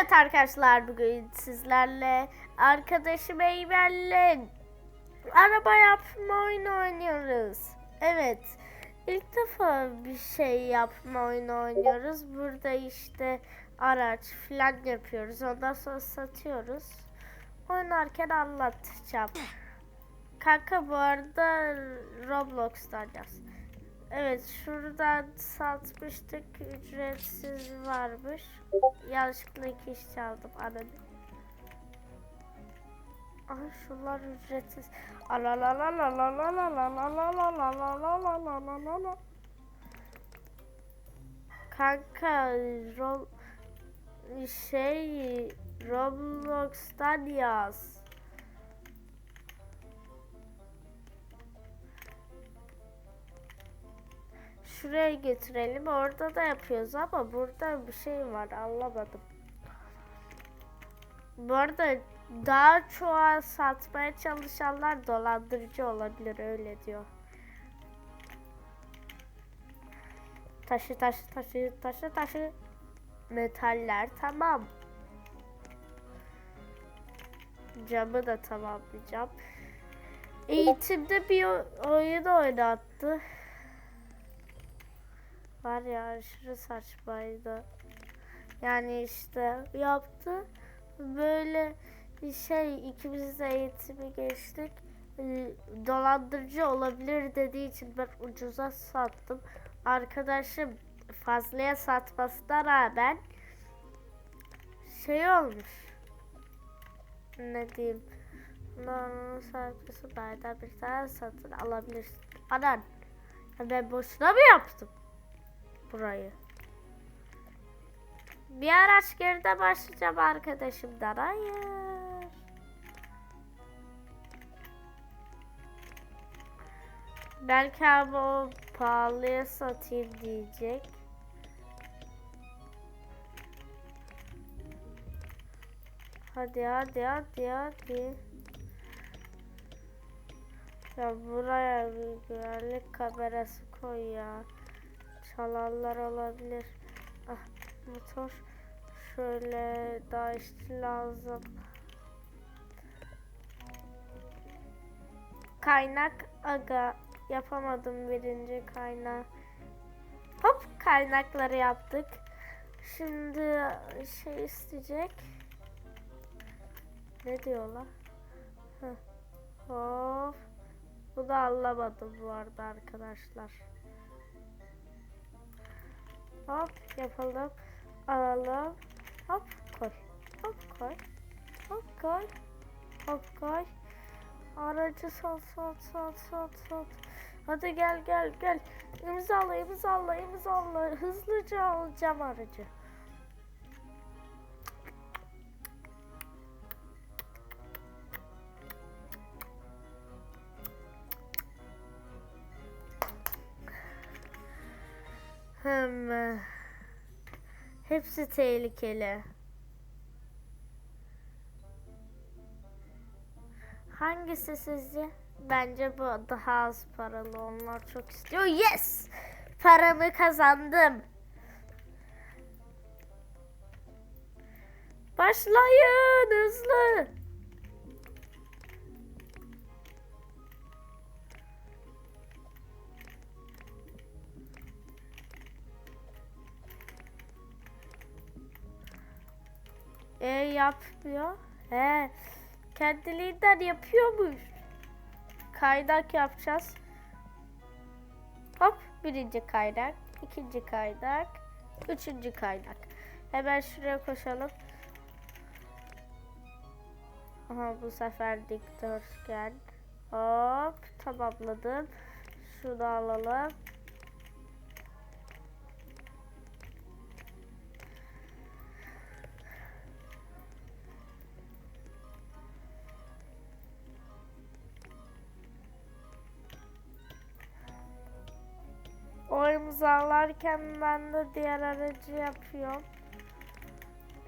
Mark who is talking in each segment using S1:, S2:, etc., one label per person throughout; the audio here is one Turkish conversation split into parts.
S1: Evet arkadaşlar bugün sizlerle arkadaşım Eymen'le araba yapma oyunu oynuyoruz. Evet ilk defa bir şey yapma oyunu oynuyoruz. Burada işte araç falan yapıyoruz. Ondan sonra satıyoruz. Oynarken anlatacağım. Kanka bu arada Roblox'tan yaz. Evet şuradan satmıştık ücretsiz varmış. Yanlışlıkla iki iş çaldım ananı. Ay şunlar ücretsiz. Alalalalalalalalalalalalalalalalalalala. Kanka ro şey Roblox'tan yaz. Şuraya getirelim. Orada da yapıyoruz ama burada bir şey var. Anlamadım. Bu arada daha çoğa satmaya çalışanlar dolandırıcı olabilir öyle diyor. Taşı taşı taşı taşı taşı metaller tamam. Camı da tamamlayacağım. Eğitimde bir oyun oynattı. Var ya aşırı saçmaydı. Yani işte yaptı. Böyle şey ikimiz de eğitimi geçtik. Ee, Dolandırıcı olabilir dediği için ben ucuza sattım. Arkadaşım fazlaya satmasına rağmen şey olmuş. Ne diyeyim? Bunların sahiplisi nereden bir tane satın alabilirsin. Anan. Ben boşuna mı yaptım? Burayı. Bir araç geride başlayacağım arkadaşımdan. Hayır. Belki ama o pahalıya satayım diyecek. Hadi hadi hadi hadi. Ya buraya bir güvenlik kamerası koy ya çalarlar olabilir. Ah motor şöyle daha işte lazım. Kaynak aga yapamadım birinci kaynağı. Hop kaynakları yaptık. Şimdi şey isteyecek. Ne diyorlar? Heh. Hop. Bu da anlamadım bu arada arkadaşlar. Hop yapalım. Alalım. Hop koy. Hop koy. Hop koy. Hop koy. Aracı sat sat sat sat sat. Hadi gel gel gel. İmzala imzala imzala. Hızlıca alacağım aracı. Hmm. Hepsi tehlikeli. Hangisi sizce? Bence bu daha az paralı. Onlar çok istiyor. Yes! Paramı kazandım. Başlayın hızlı. Yapmıyor. He. Kendiliğinden yapıyormuş. Kaynak yapacağız. Hop birinci kaynak, ikinci kaynak, üçüncü kaynak. Hemen şuraya koşalım. Aha bu sefer dikdörtgen. Hop tamamladım. Şunu alalım. İmzalarken ben de diğer aracı yapıyorum.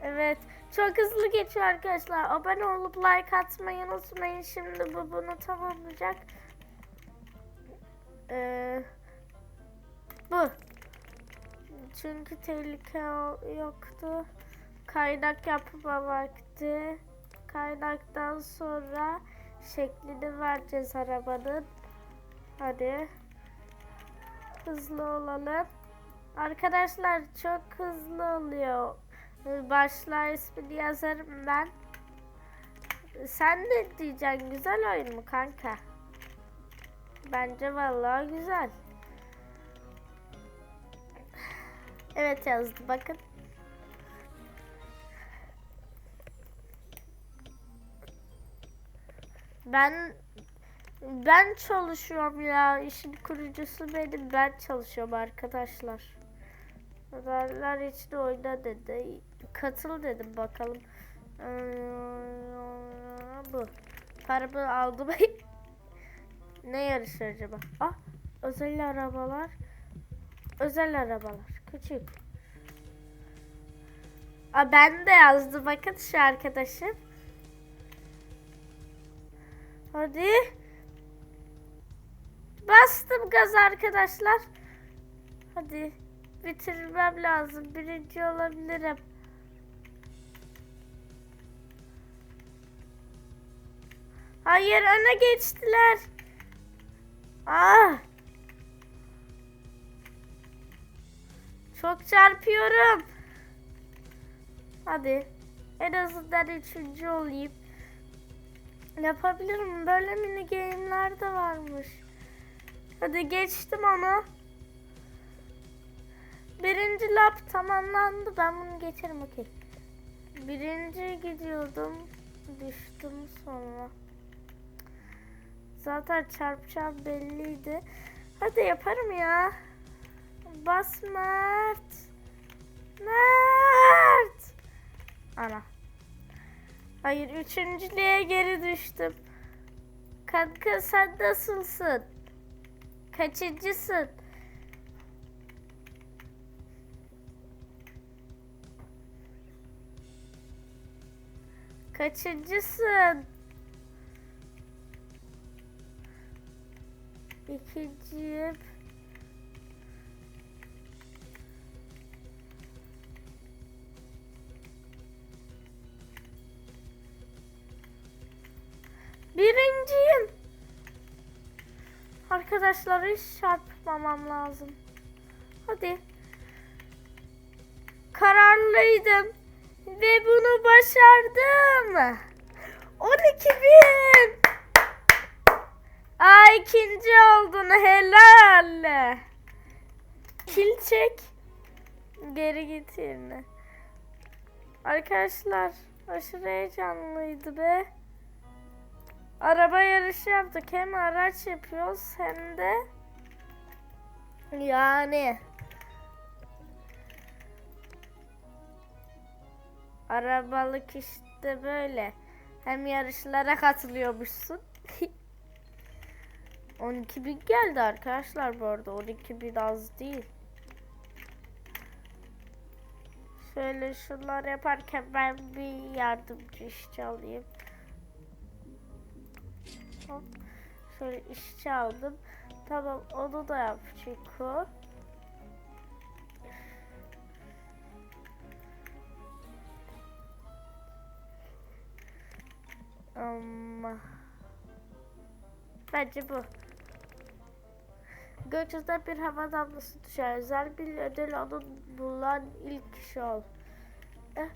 S1: Evet. Çok hızlı geçiyor arkadaşlar. Abone olup like atmayı unutmayın. Şimdi bu bunu tamamlayacak. Ee, bu. Çünkü tehlike yoktu. Kaynak yapma vakti. Kaynaktan sonra şeklini vereceğiz arabanın. Hadi. Hızlı olalım. Arkadaşlar çok hızlı oluyor. Başlığa ismini yazarım ben. Sen de diyeceksin güzel oyun mu kanka? Bence vallahi güzel. Evet yazdı bakın. Ben ben çalışıyorum ya. İşin kurucusu benim. Ben çalışıyorum arkadaşlar. Haberler için oyna dedi. Katıl dedim bakalım. Ee, Bu. Paramı aldım. ne yarışı acaba? Ah özel arabalar. Özel arabalar. Küçük. Aa, ben de yazdı bakın şu arkadaşım. Hadi. Bastım gaz arkadaşlar. Hadi. Bitirmem lazım. Birinci olabilirim. Hayır öne geçtiler. Ah. Çok çarpıyorum. Hadi. En azından üçüncü olayım. Yapabilirim. Böyle mini game'ler de varmış. Hadi geçtim onu. Birinci lap tamamlandı. Ben bunu geçerim okey. Birinci gidiyordum. Düştüm sonra. Zaten çarpacağım belliydi. Hadi yaparım ya. Bas Mert. Mert. Ana. Hayır üçüncülüğe geri düştüm. Kanka sen nasılsın? Kaçıncısın? Kaçıncısın? İkinciyim. Arkadaşlar hiç çarpmamam lazım. Hadi. Kararlıydım. Ve bunu başardım. 12 bin. Aa ikinci oldun helal. Kil çek. Geri git yerine. Arkadaşlar aşırı heyecanlıydı be. Araba yarışı yaptık. Hem araç yapıyoruz hem de yani arabalık işte böyle. Hem yarışlara katılıyormuşsun. 12 bin geldi arkadaşlar bu arada. 12 bin az değil. Şöyle şunlar yaparken ben bir yardımcı işçi alayım. Hop. Şöyle işçi aldım. Tamam onu da yap Çiko. Ama bence bu. Gökyüzünden bir hava damlası düşer. Özel bir ödül onun bulan ilk kişi ol. Eh,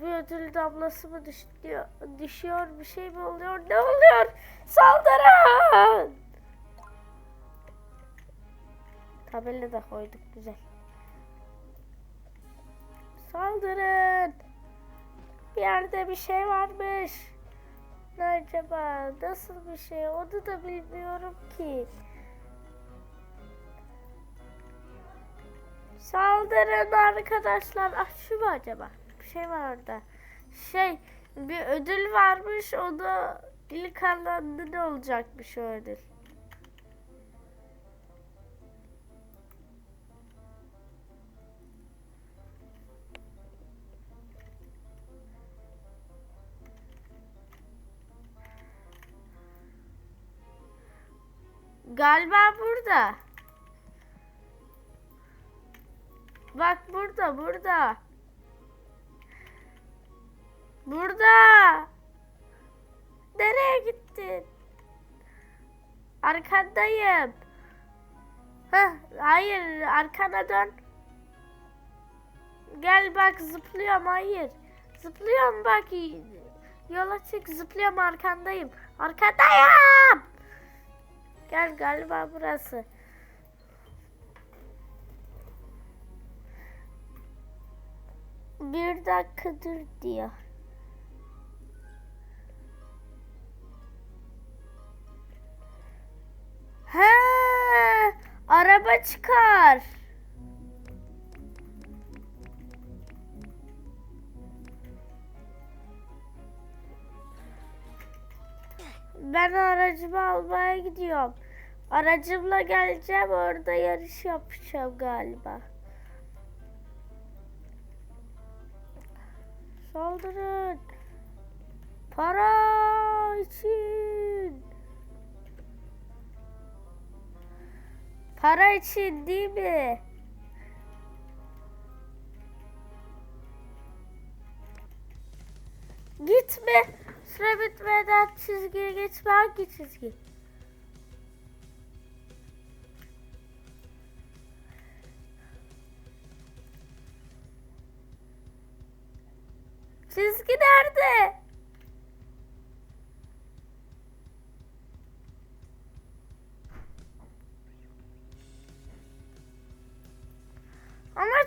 S1: bir ödül damlası mı düşüyor, düşüyor bir şey mi oluyor? Ne oluyor? Saldırın! Tabela da koyduk güzel. Saldırın! Bir yerde bir şey varmış. Ne acaba? Nasıl bir şey? Onu da bilmiyorum ki. Saldırın arkadaşlar. Ah şu mu acaba şey var orada. Şey bir ödül varmış o da ilk alanda ne olacakmış o ödül. Galiba burada. Bak burada burada. Burada. Nereye gittin? Arkandayım. Heh, hayır arkana dön. Gel bak zıplıyorum hayır. Zıplıyorum bak. Yola çık zıplıyorum arkandayım. Arkandayım. Gel galiba burası. Bir dakika dur diyor. He, araba çıkar. Ben aracımı almaya gidiyorum. Aracımla geleceğim orada yarış yapacağım galiba. Saldırın. Para için. Para için değil mi? Gitme. Süre bitmeden çizgiye geçme. Hangi çizgi? Çizgi nerede?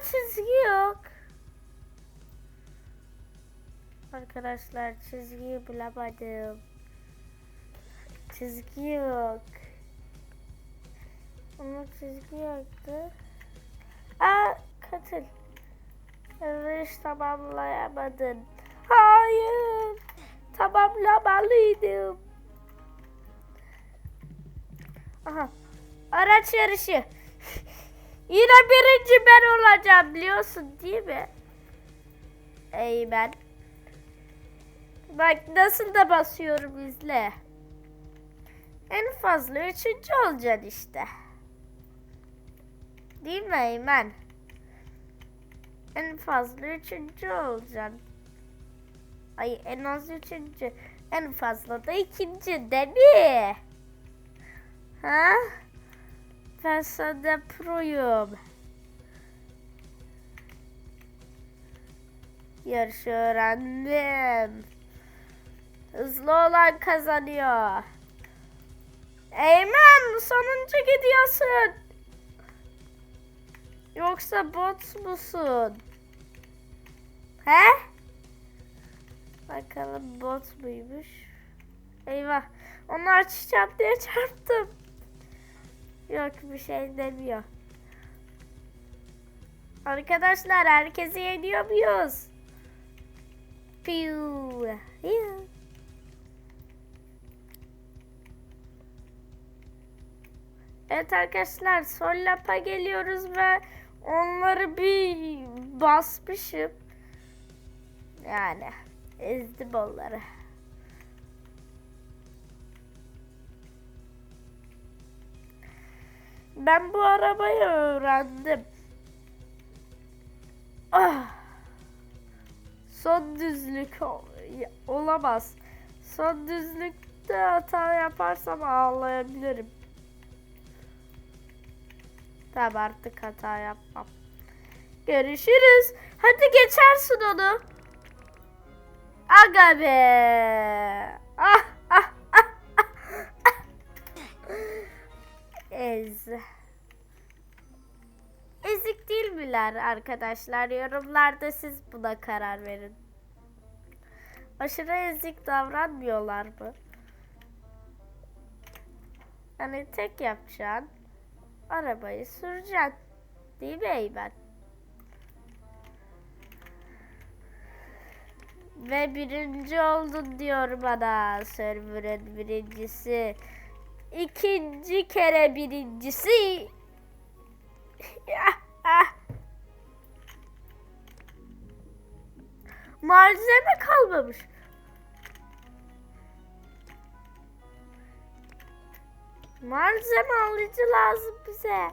S1: Çizgi yok. Arkadaşlar çizgiyi bulamadım. Çizgi yok. Ama çizgi yoktu. Aa katıl. Evet tamamlayamadın. Hayır. Tamamlamalıydım. Aha. Araç yarışı. Yine birinci ben olacağım biliyorsun değil mi? Eymen. Bak nasıl da basıyorum izle. En fazla üçüncü olacaksın işte. Değil mi Eymen? En fazla üçüncü olacaksın. Ay en az üçüncü. En fazla da ikinci değil mi? Ha? Ben sende proyum. Yarışı öğrendim. Hızlı olan kazanıyor. Eymen sonuncu gidiyorsun. Yoksa bot musun? He? Bakalım bot muymuş? Eyvah. Onu açacağım diye çarptım. Yok bir şey demiyor. Arkadaşlar herkesi yeniyor muyuz? Piu. Evet arkadaşlar son lapa geliyoruz ve onları bir basmışım. Yani ezdim onları. Ben bu arabayı öğrendim. Ah. Son düzlük ol- olamaz. Son düzlükte hata yaparsam ağlayabilirim. Tamam artık hata yapmam. Görüşürüz. Hadi geçersin onu. Aga be. Ah Ez. Ezik değil miler arkadaşlar? Yorumlarda siz buna karar verin. Aşırı ezik davranmıyorlar mı? Hani tek yapacaksın. Arabayı süreceksin. Değil mi Eymen? Ve birinci oldun diyor bana server'ın birincisi. İkinci kere birincisi. Malzeme kalmamış. Malzeme alıcı lazım bize.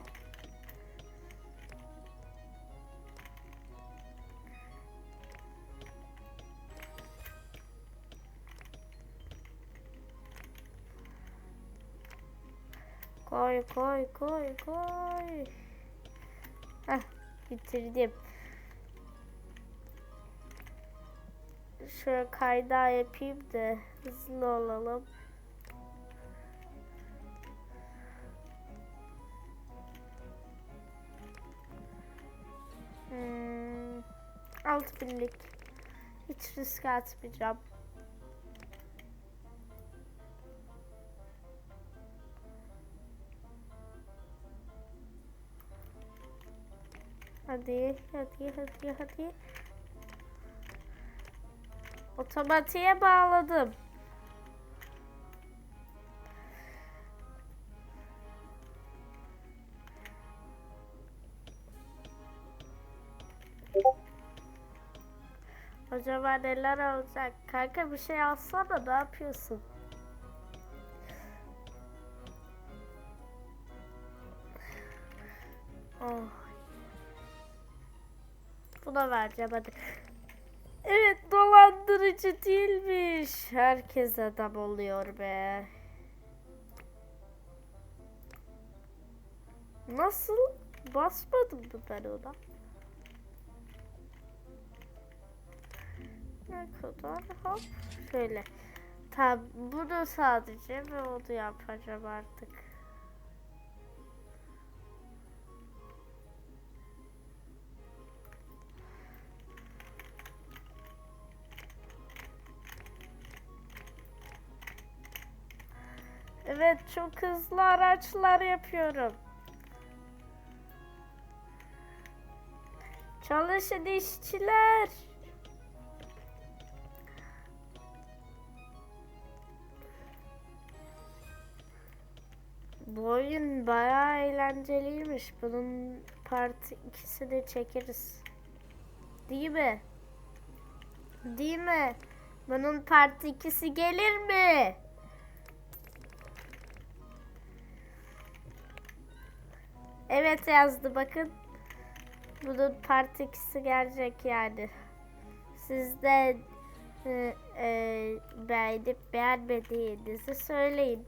S1: Koy koy koy koy. Heh bitirdim. Şöyle kayda yapayım da hızlı olalım. Hmm, 6000'lik. Hiç risk atmayacağım. Hadi, hadi, hadi, hadi. Otomatiğe bağladım. Acaba neler olacak? Kanka bir şey alsana ne yapıyorsun? Buna vereceğim hadi. Evet dolandırıcı değilmiş. Herkes adam oluyor be. Nasıl? Basmadım mı ben ona? Ne kadar? Hop. Şöyle. Tamam bunu sadece ve onu yapacağım artık. Evet çok hızlı araçlar yapıyorum. Çalışın işçiler. Bu oyun bayağı eğlenceliymiş. Bunun part ikisini çekeriz. Değil mi? Değil mi? Bunun part ikisi gelir mi? Evet yazdı bakın. Bunun part ikisi gelecek yani. Siz de e, e, beğenip beğenmediğinizi söyleyin.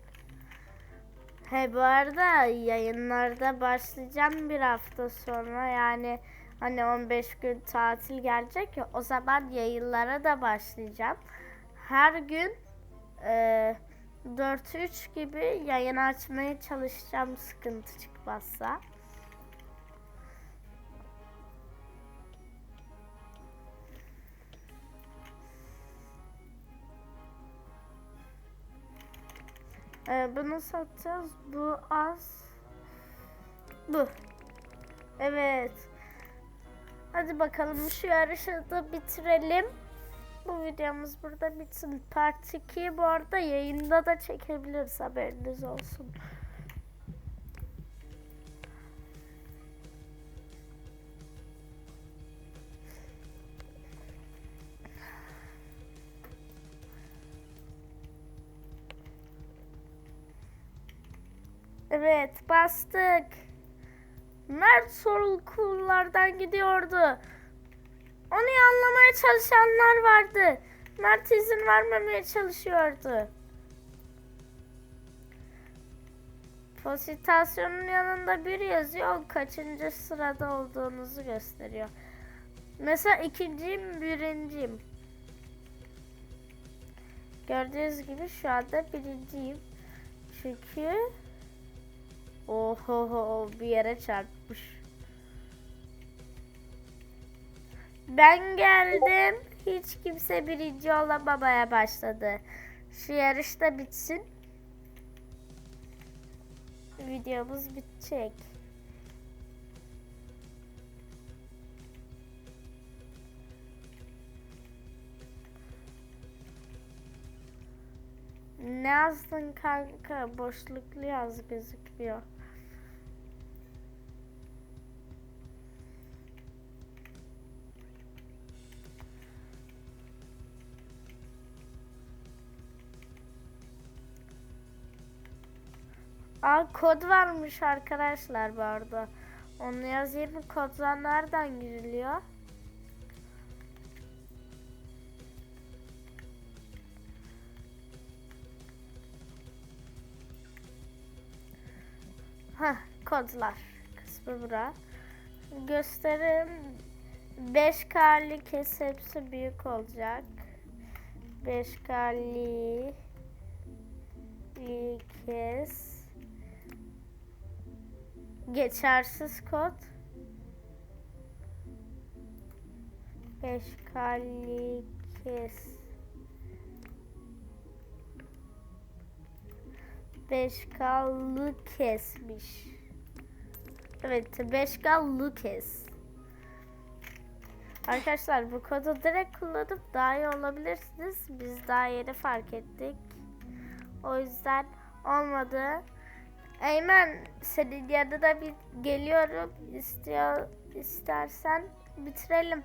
S1: He bu arada yayınlarda başlayacağım bir hafta sonra yani hani 15 gün tatil gelecek ya o zaman yayınlara da başlayacağım. Her gün e, 4-3 gibi yayın açmaya çalışacağım sıkıntı çıkmazsa. Ee, bunu satacağız. Bu az. Bu. Evet. Hadi bakalım şu yarışı da bitirelim. Bu videomuz burada bitsin. Part 2 bu arada yayında da çekebiliriz haberiniz olsun. Evet bastık. Mert sorulkullardan gidiyordu. Onu anlamaya çalışanlar vardı. Mert izin vermemeye çalışıyordu. Positasyonun yanında bir yazıyor. Kaçıncı sırada olduğunuzu gösteriyor. Mesela ikinciyim, birinciyim. Gördüğünüz gibi şu anda birinciyim. Çünkü Oho bir yere çarpmış. Ben geldim. Hiç kimse birinci olamamaya başladı. Şu yarış da bitsin. Videomuz bitecek. Ne yazdın kanka? Boşluklu yaz gözükmüyor. Aa kod varmış arkadaşlar bu arada. Onu yazayım? Kodlar nereden giriliyor? Kodlar kısmı bura. Gösterim 5K'li kes hepsi büyük olacak. 5K'li li kes geçersiz kod 5K'li kes 5K'lı kesmiş. Evet 5K'lı kes. Arkadaşlar bu kodu direkt kullanıp daha iyi olabilirsiniz. Biz daha yeni fark ettik. O yüzden olmadı. Eymen senin yanına bir geliyorum. İstiyor, istersen bitirelim.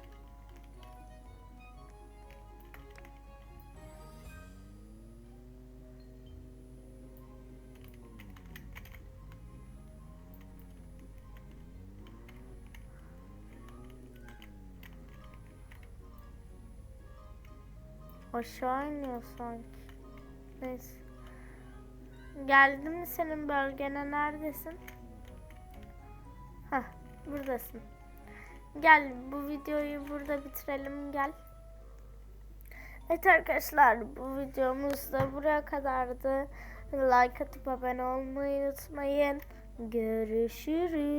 S1: Aşağı iniyor sanki. Neyse. Geldim mi senin bölgene neredesin? Hah buradasın. Gel bu videoyu burada bitirelim gel. Evet arkadaşlar bu videomuz da buraya kadardı. Like atıp abone olmayı unutmayın. Görüşürüz.